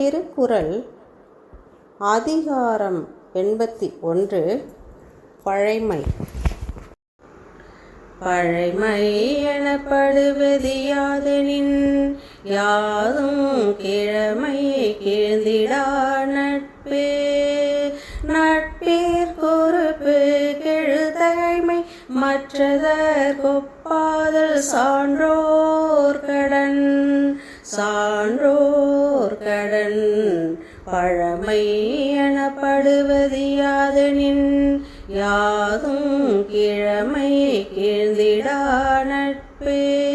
திருக்குறள் அதிகாரம் எண்பத்தி ஒன்று பழைமை. பழைமை எனப்படுவது யாதெனின் யாதும் கிழமை கீழ்ந்திடா நட்பே. நட்பேர் பொறுப்பு கெழுதகைமை மற்றதர் கொப்பாதல் சான்றோர் கடன். சான்றோர் கடன் பழமை எனப்படுவது யாதனின் யாதும் கிழமை கீழ்ந்திடா நட்பே.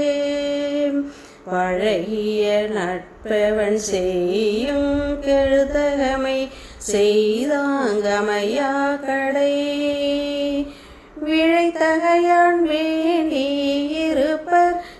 பழகிய நட்பவன் செய்யும் கெழுதகமை செய்தாங்கமையா கடை. விழைத்தகையான் வேண்டி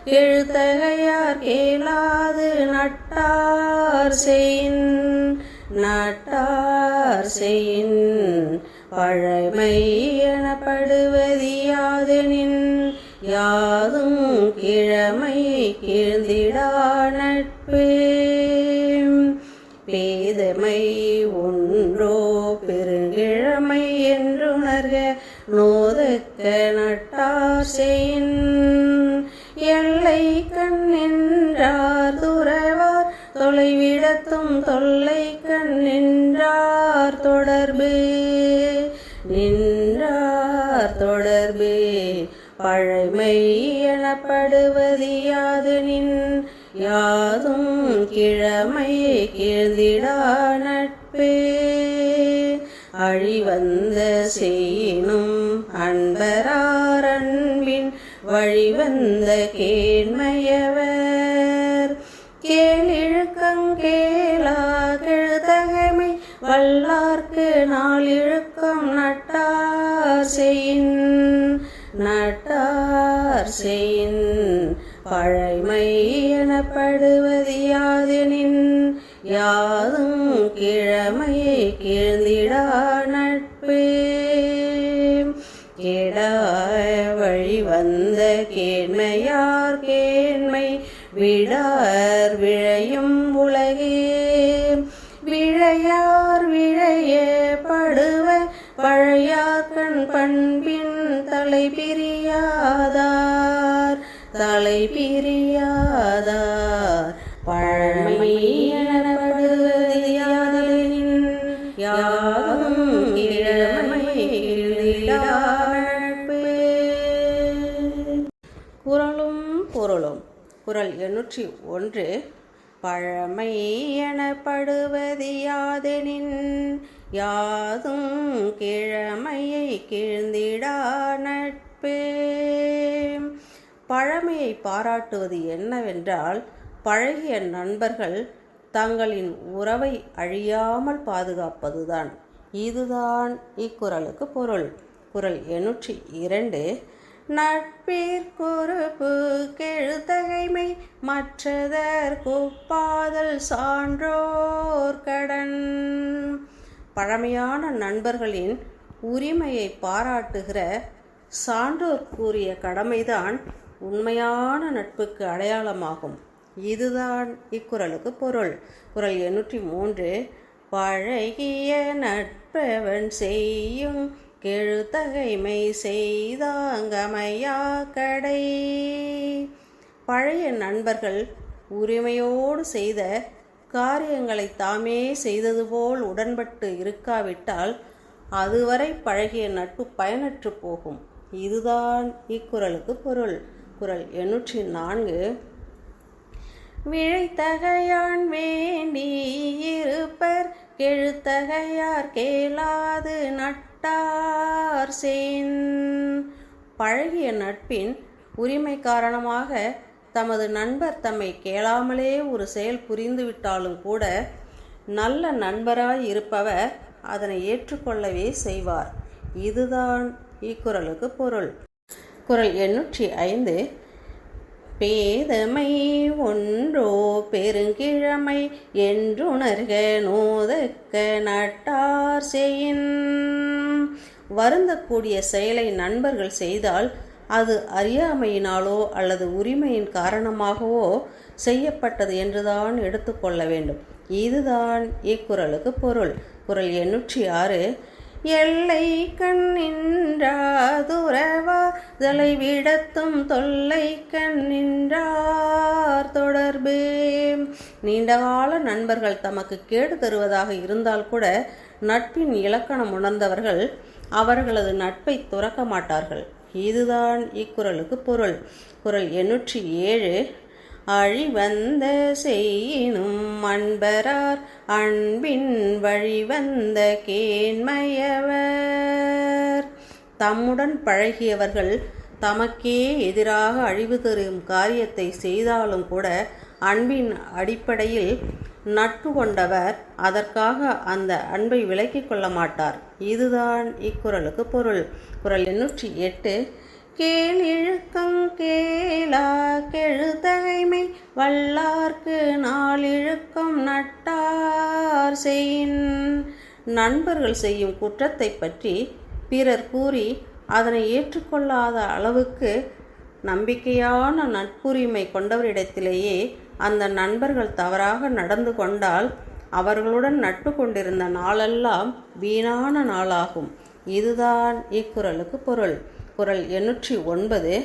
எழுத்தகையார் கேளாது நட்டார் செயின் நட்டார் செயின். பழமை எனப்படுவது யாதெனின் யாதும் கிழமை கீழ்ந்திடா நட்பே. பேதமை ஒன்றோ பெருங்கிழமை என்றுணர்க நோதக்க நட்டார் செயின். எல்லை கண் நின்றார் துறவார் தொலைவிடத்தும் தொல்லை கண் நின்றார் தொடர்பு. நின்றார் தொடர்பே பழமை எனப்படுவது யாதெனின் யாதும் கிழமை கீழ்ந்திடா நட்பே. அழிவந்த செய்யினும் அன்பரா வழிவந்த கேண்மையவர். கேளிழுக்கங்கேலா கெழுதகமை வல்லார்க்கு நாளிழுக்கம் நட்டார் செயின் நட்டார் செயின் பழைமை எனப்படுவது யாதெனின் யாதும் கிழமையை கீழ்ந்திடா நட்பே. விழையார் விழையே படுவ பழையாக்கண் பண்பின் தலை பிரியாதார் தலை பிரியாதார் பழமை எனப்படுவது யாதெனின் யாதும் இளமை குரலும் பொருளும். குரல் எண்ணூற்றி ஒன்று. பழமை எனப்படுவது யாதெனின் யாதும் கிழமையை கீழ்ந்திடா நட்பே. பழமையை பாராட்டுவது என்னவென்றால் பழகிய நண்பர்கள் தங்களின் உறவை அழியாமல் பாதுகாப்பதுதான். இதுதான் இக்குறளுக்கு பொருள். குரல் எண்ணூற்றி இரண்டு நட்பிற்குறுப்பு கெழுத்தகைமை மற்றதர் குப்பாதல் சான்றோர் கடன். பழமையான நண்பர்களின் உரிமையை பாராட்டுகிற சான்றோர் கூறிய கடமைதான் உண்மையான நட்புக்கு அடையாளமாகும். இதுதான் இக்குறளுக்கு பொருள். குரல் எண்ணூற்றி மூன்று பழகிய நட்பவன் செய்யும் கெழுத்தகைமை செய்தாங்கமையா கடை. பழைய நண்பர்கள் உரிமையோடு செய்த காரியங்களை தாமே செய்தது போல் உடன்பட்டு இருக்காவிட்டால் அதுவரை பழகிய நட்பு பயனற்று போகும். இதுதான் இக்குறளுக்கு பொருள். குரல் எண்ணூற்றி நான்கு. விழைத்தகையான் வேண்டி இருப்பர் கெழுத்தகையார் கேளாது பட்டார் செயின் பழகிய நட்பின் உரிமை காரணமாக தமது நண்பர் தம்மை கேளாமலே ஒரு செயல் புரிந்துவிட்டாலும் கூட நல்ல நண்பராய் இருப்பவர் அதனை ஏற்றுக்கொள்ளவே செய்வார். இதுதான் இக்குறளுக்கு பொருள். குரல் எண்ணூற்றி ஐந்து பேதமை ஒன்றோ பெருங்கிழமை என்றுணர்க நோதக்க நட்டார் செயின். வருந்தக்கூடிய செயலை நண்பர்கள் செய்தால் அது அறியாமையினாலோ அல்லது உரிமையின் காரணமாகவோ செய்யப்பட்டது என்றுதான் எடுத்துக்கொள்ள வேண்டும். இதுதான் இக்குறளுக்கு பொருள். குறள் எண்ணூற்றி ஆறு எல்லை கண்ணின்றாதுரவாதலை விடத்தும் தொல்லை கண்ணின்றார் தொடர்பு. நீண்டகால நண்பர்கள் தமக்கு கேடு தருவதாக இருந்தால் கூட நட்பின் இலக்கணம் உணர்ந்தவர்கள் அவர்களது நட்பை துறக்க மாட்டார்கள். இதுதான் இக்குறளுக்கு பொருள். குரல் எண்ணூற்றி ஏழு. அழிவந்த செய்யினும் அன்பரார் அன்பின் வழிவந்த கேண்மையவர். தம்முடன் பழகியவர்கள் தமக்கே எதிராக அழிவு தரும் காரியத்தை செய்தாலும் கூட அன்பின் அடிப்படையில் நட்பு கொண்டவர் அதற்காக அந்த அன்பை விலக்கிக் கொள்ள மாட்டார். இதுதான் இக்குறளுக்கு பொருள். குறள் எண்ணூற்றி எட்டு. கேள் இழுக்கம் கேளா கெழுதகைமை வல்லார்க்கு நாளிழுக்கம் நட்டார் செய்யின். நண்பர்கள் செய்யும் குற்றத்தை பற்றி பிறர் கூறி அதனை ஏற்றுக்கொள்ளாத அளவுக்கு நம்பிக்கையான நட்புரிமை கொண்டவரிடத்திலேயே அந்த நண்பர்கள் தவறாக நடந்து கொண்டால் அவர்களுடன் நட்பு கொண்டிருந்த நாளெல்லாம் வீணான நாளாகும். இதுதான் இக்குறளுக்கு பொருள். குரல் எண்ணூற்றி ஒன்பது.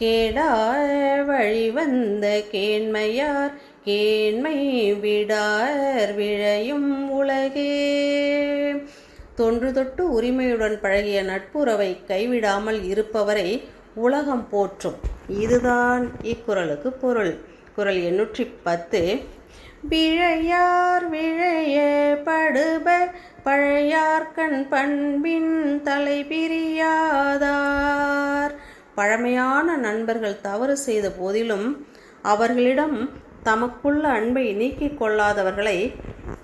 கேடா வழிவந்த கேண்மையார் கேண்மை விடார் விழையும் உலகே. தொன்று தொட்டு உரிமையுடன் பழகிய நட்புறவை கைவிடாமல் இருப்பவரை உலகம் போற்றும். இதுதான் இக்குறளுக்கு பொருள். குரல் எண்ணூற்றி பத்து விழையார் விழைய படுப பழையார்கண் பண்பின் தலைபிரியாதா பழமையான நண்பர்கள் தவறு செய்த போதிலும் அவர்களிடம் தமக்குள்ள அன்பை நீக்கிக் கொள்ளாதவர்களை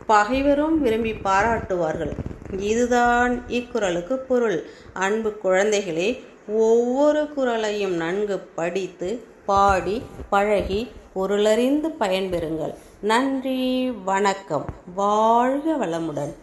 பகைவரும் விரும்பி பாராட்டுவார்கள். இதுதான் இக்குறளுக்கு பொருள். அன்பு குழந்தைகளே ஒவ்வொரு குறளையும் நன்கு படித்து பாடி பழகி பொருளறிந்து பயன்பெறுங்கள். நன்றி வணக்கம். வாழ்க வளமுடன்.